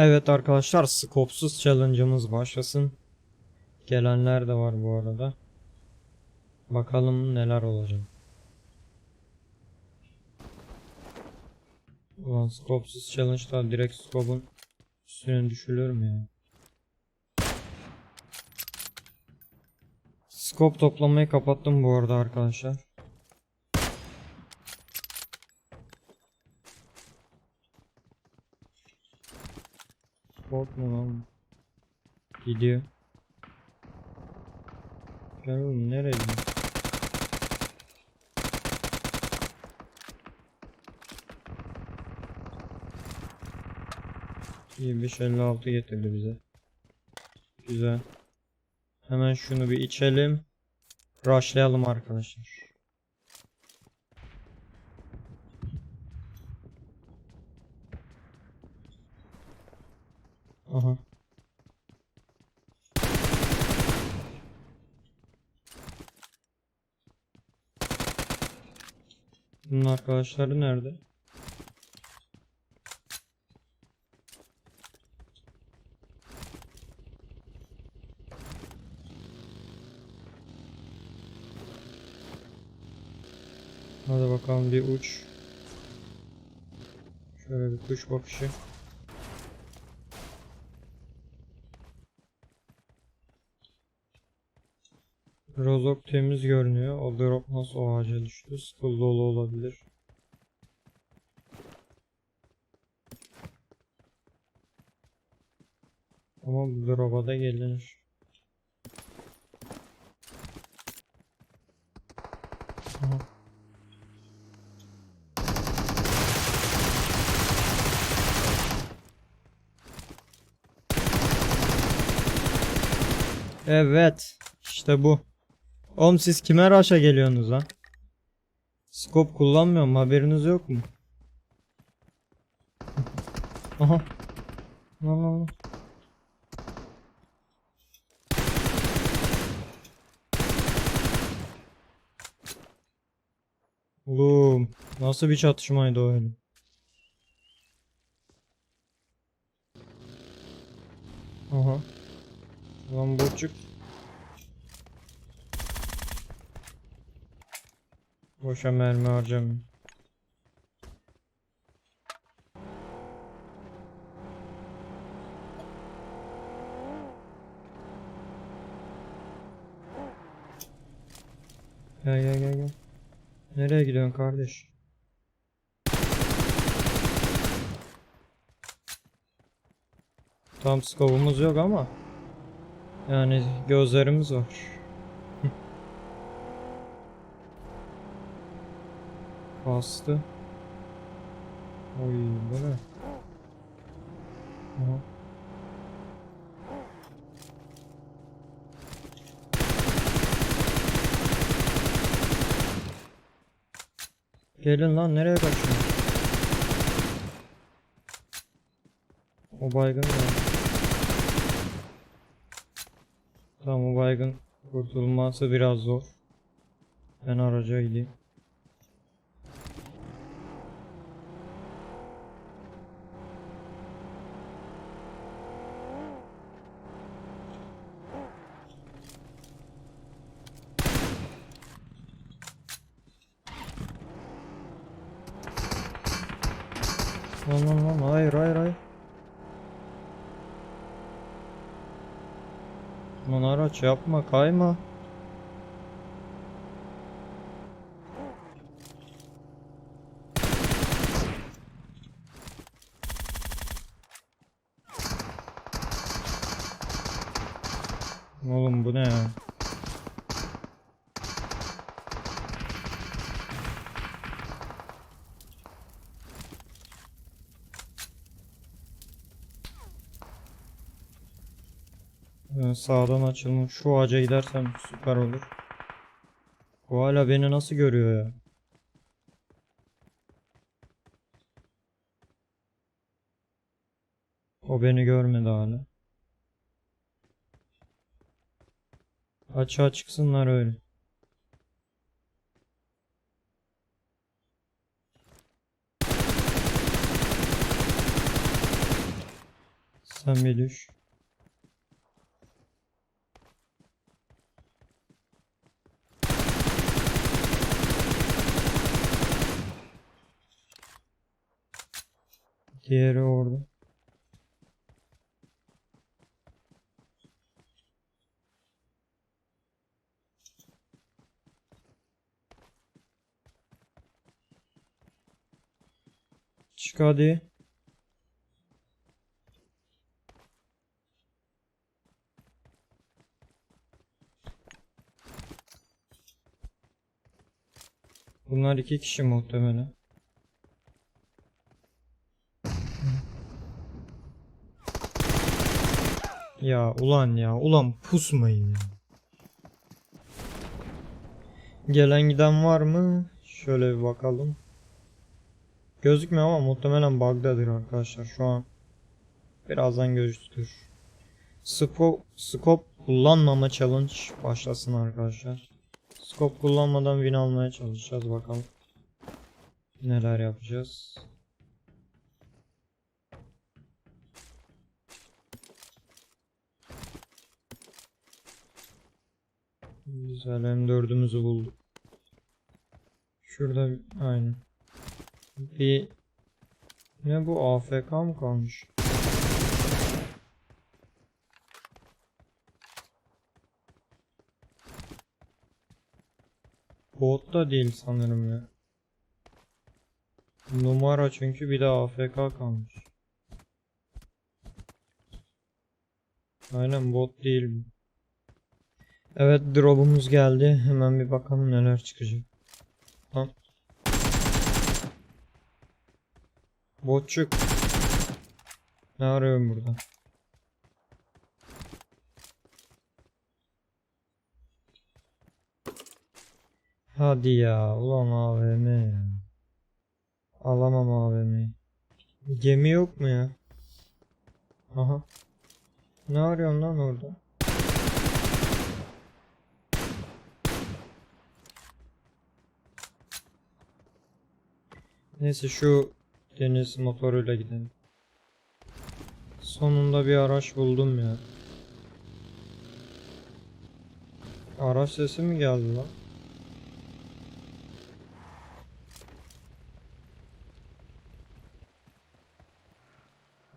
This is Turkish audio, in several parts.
Evet arkadaşlar skopsuz challenge'ımız başlasın. Gelenler de var bu arada. Bakalım neler olacak. Ulan skopsuz challenge'da direkt skopun üstüne düşülür mü ya? Skop toplamayı kapattım bu arada arkadaşlar. Korkma lan. Gidiyor. Gel oğlum nereye? İyi 556 getirdi bize. Güzel. Hemen şunu bir içelim. Rushlayalım arkadaşlar. Bunun arkadaşları nerede? Hadi bakalım bir uç. Şöyle bir kuş bakışı. Rozok temiz görünüyor. O drop nasıl o ağaca düştü? Skull dolu olabilir. Ama bu drop'a da gelinir. Evet. işte bu. Oğlum siz kime raşa geliyorsunuz lan? Scope kullanmıyorum haberiniz yok mu? Aha. Lan lan lan. Oğlum nasıl bir çatışmaydı o öyle? Aha. Lan botçuk. Boşa mermi harcamayayım. Gel gel gel gel. Nereye gidiyorsun kardeş? Tam skobumuz yok ama yani gözlerimiz var. Bastı. Oy bu ne? Aha. Gelin lan nereye kaçıyorsun? O baygın da. Tamam o baygın kurtulması biraz zor. Ben araca gideyim. Lan lan lan hayır hayır hayır. Lan araç yapma kayma. Oğlum bu ne ya? Ee, sağdan açılmış. Şu ağaca gidersem süper olur. Bu hala beni nasıl görüyor ya? O beni görmedi hala. Açığa çıksınlar öyle. Sen bir düş. Diğeri orada. Çık hadi. Bunlar iki kişi muhtemelen. Ya ulan ya ulan pusmayın ya. Gelen giden var mı? Şöyle bir bakalım. Gözükmüyor ama muhtemelen bug'dadır arkadaşlar şu an. Birazdan gözükür. Scope, scope kullanmama challenge başlasın arkadaşlar. Scope kullanmadan win almaya çalışacağız bakalım. Neler yapacağız. Güzel M4'ümüzü bulduk. Şurada aynen. Bir ne bu AFK mı kalmış? Bot da değil sanırım ya. Numara çünkü bir de AFK kalmış. Aynen bot değil bu. Evet drop'umuz geldi. Hemen bir bakalım neler çıkacak. Lan. Botçuk. Ne arıyorum burada? Hadi ya. Ulan AVM ya. Alamam AVM'yi. Gemi yok mu ya? Aha. Ne arıyorsun lan orada? Neyse şu deniz motoruyla gidelim. Sonunda bir araç buldum ya. Araç sesi mi geldi lan?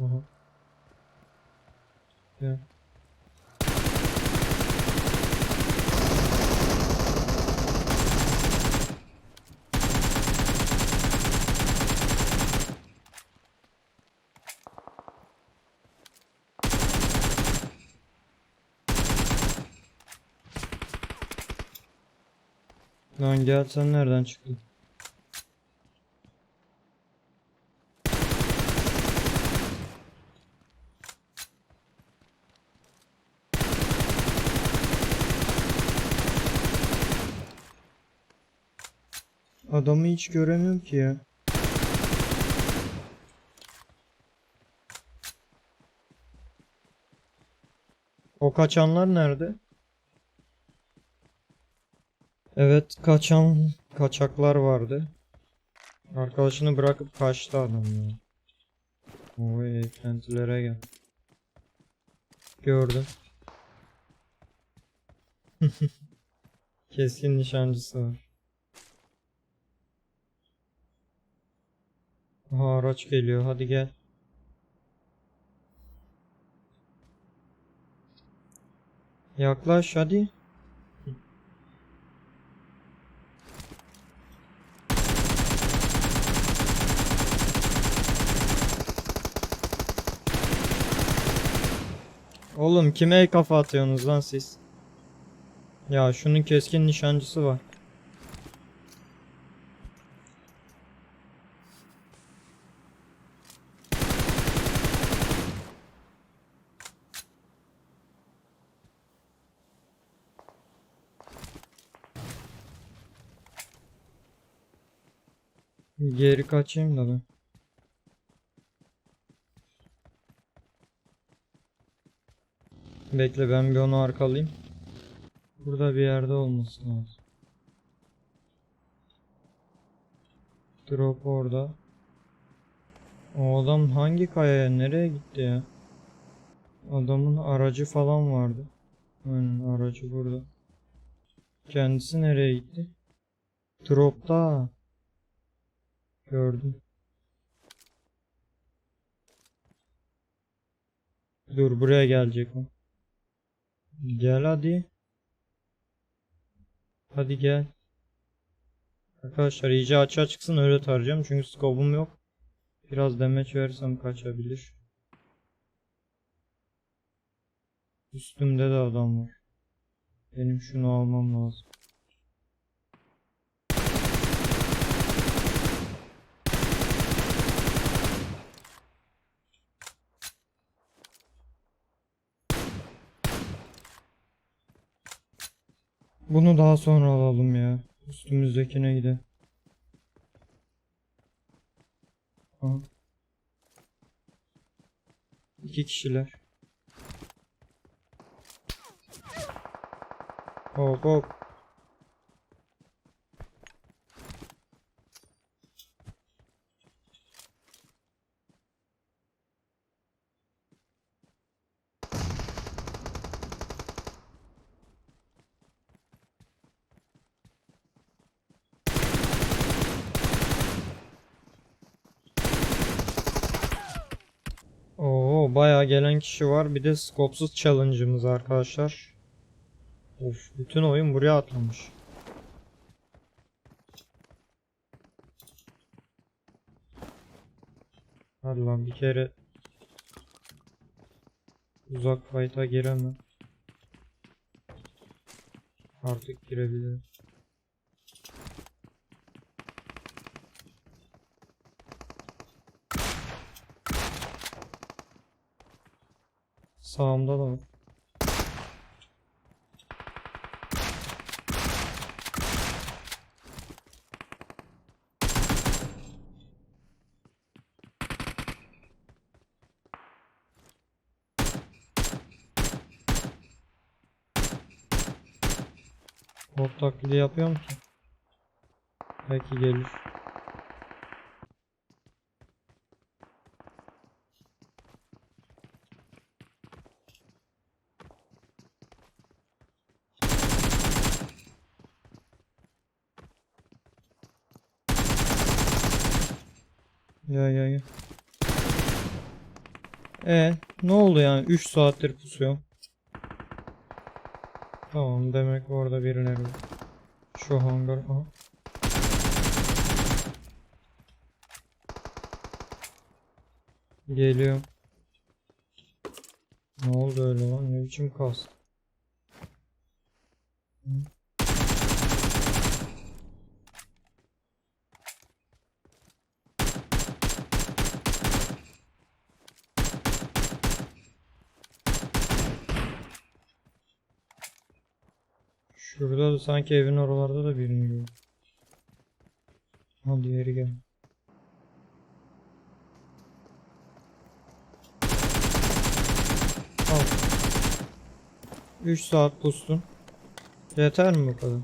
Aha. Gel. Lan gel sen nereden çıktın? Adamı hiç göremiyorum ki ya. O kaçanlar nerede? Evet kaçan kaçaklar vardı. Arkadaşını bırakıp kaçtı adam ya. Oy eklentilere gel. Gördüm. Keskin nişancısı var. Aha araç geliyor hadi gel. Yaklaş hadi. Oğlum kime kafa atıyorsunuz lan siz? Ya şunun keskin nişancısı var. Geri kaçayım da ben. Bekle ben bir onu arkalayayım. Burada bir yerde olması lazım. Drop orada. O adam hangi kayaya nereye gitti ya? Adamın aracı falan vardı. Aynen aracı burada. Kendisi nereye gitti? Dropta. Gördüm. Dur buraya gelecek o. Gel hadi. Hadi gel. Arkadaşlar iyice açığa çıksın öyle tarayacağım çünkü skobum yok. Biraz demeç verirsem kaçabilir. Üstümde de adam var. Benim şunu almam lazım. Bunu daha sonra alalım ya. Üstümüzdekine gidelim. Aha. İki kişiler. Hop hop. Oo bayağı gelen kişi var. Bir de skopsuz challenge'ımız arkadaşlar. Of bütün oyun buraya atlamış. Hadi lan bir kere uzak fight'a giremem. Artık girebilirim. Sağımda da var. Bot taklidi yapıyor mu ki? Belki gelir. Ya ya ya. E ne oldu yani 3 saattir pusuyor. Tamam demek orada birileri var. Şu hangar aha. Geliyor. Ne oldu öyle lan? Ne biçim kastı? Hı? Şurada da sanki evin oralarda da birini görüyorum. Ha diğeri gel. Al. 3 saat pustun. Yeter mi bu kadar?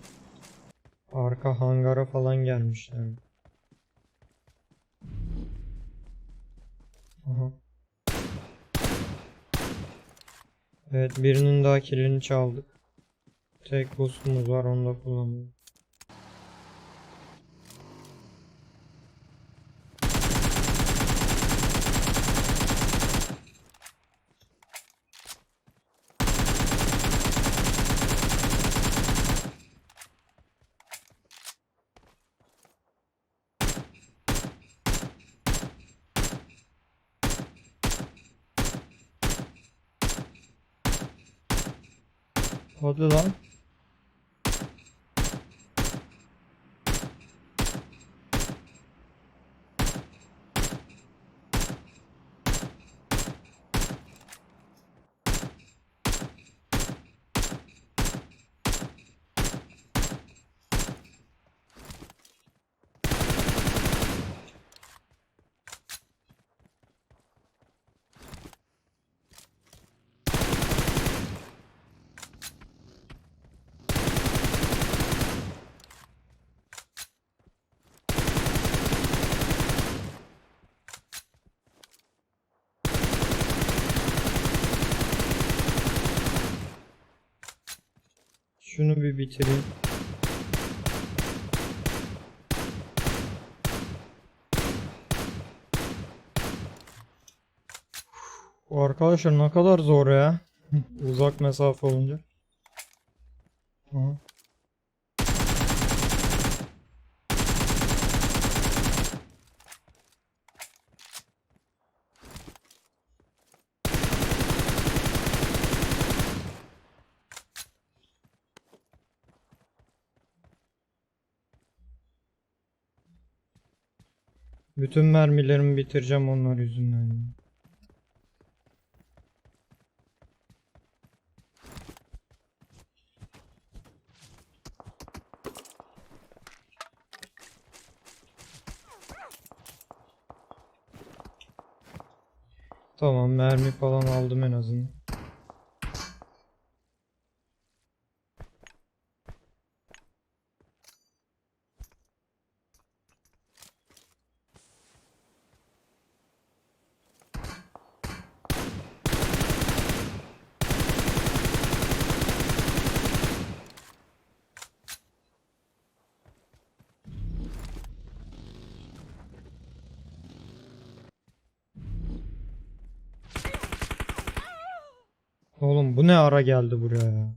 Arka hangara falan gelmişler. Aha. Evet birinin daha kilini çaldık. Tek boostumuz var onu da kullanıyorum. Hadi lan. Şunu bir bitireyim. Arkadaşlar ne kadar zor ya. Uzak mesafe olunca. Aha. Bütün mermilerimi bitireceğim onlar yüzünden. Tamam mermi falan aldım en azından. Oğlum bu ne ara geldi buraya ya?